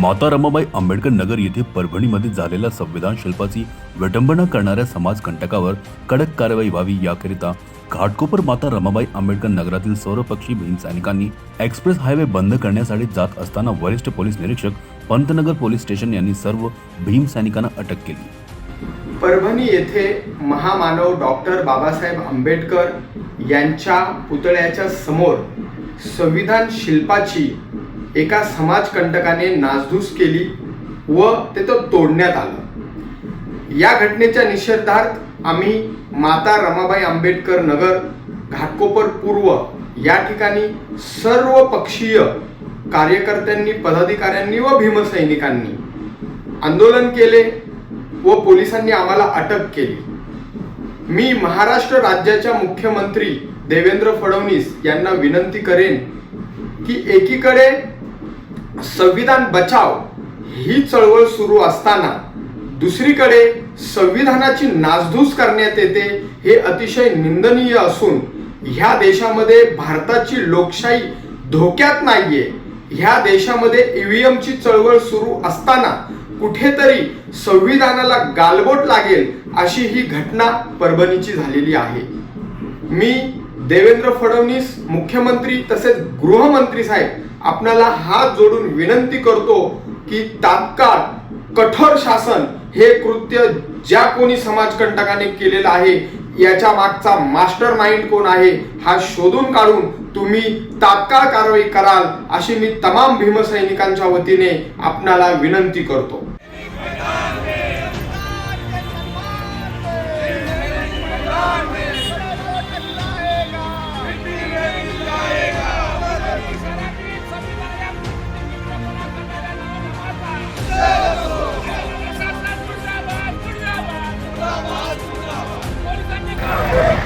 माता रमाबाई आंबेडकर नगर येथे परभणीमध्ये झालेल्या संविधान शिल्पाची विटंबना करणाऱ्या समाजकंटकावर कडक कारवाई व्हावी याकरिता घाटकोपर माता रमाबाई आंबेडकर नगरातील सर्वपक्षी भीम सैनिकांनी एक्सप्रेस हायवे बंद करण्यासाठी जात असताना वरिष्ठ पोलीस निरीक्षक पंतनगर पोलीस स्टेशन यांनी सर्व भीम सैनिकांना अटक केली. परभणी येथे महामानव डॉक्टर बाबासाहेब आंबेडकर यांच्या पुतळ्याच्या समोर संविधान शिल्पाची एका समाजकंटकाने नासधूस केली व ते तो तोडण्यात आलं. या घटनेच्या निषेधार्थ आम्ही माता रमाबाई आंबेडकर नगर घाटकोपर पूर्व या ठिकाणी सर्व पक्षीय कार्यकर्त्यांनी पदाधिकाऱ्यांनी व भीमसैनिकांनी आंदोलन केले. व पोलिसांनी आम्हाला अटक केली. मी महाराष्ट्र राज्याच्या मुख्यमंत्री देवेंद्र फडणवीस यांना विनंती करेन की एकीकडे संविधान बचाव ही चळवळ सुरू असताना दुसरीकडे संविधानाची नासधूस करण्यात येते हे अतिशय निंदनीय असून ह्या देशामध्ये भारताची लोकशाही धोक्यात नाहीये. ह्या देशामध्ये ईव्हीएमची चळवळ सुरू असताना कुठेतरी संविधानाला गालबोट लागेल अशी ही घटना परभणीची झालेली आहे. मी देवेंद्र फडणवीस मुख्यमंत्री तसेच गृहमंत्री साहेब आपणाला हात जोडून विनंती करतो की तात्काळ कठोर शासन हे कृत्य ज्या कोणी समाजकंटकाने केलेलं आहे याच्या मागचा मास्टर माइंड कोण आहे हा शोधून काढून तुम्ही तात्काळ कारवाई कराल अशी मी तमाम भीमसैनिकांच्या वतीने आपणाला विनंती करतो.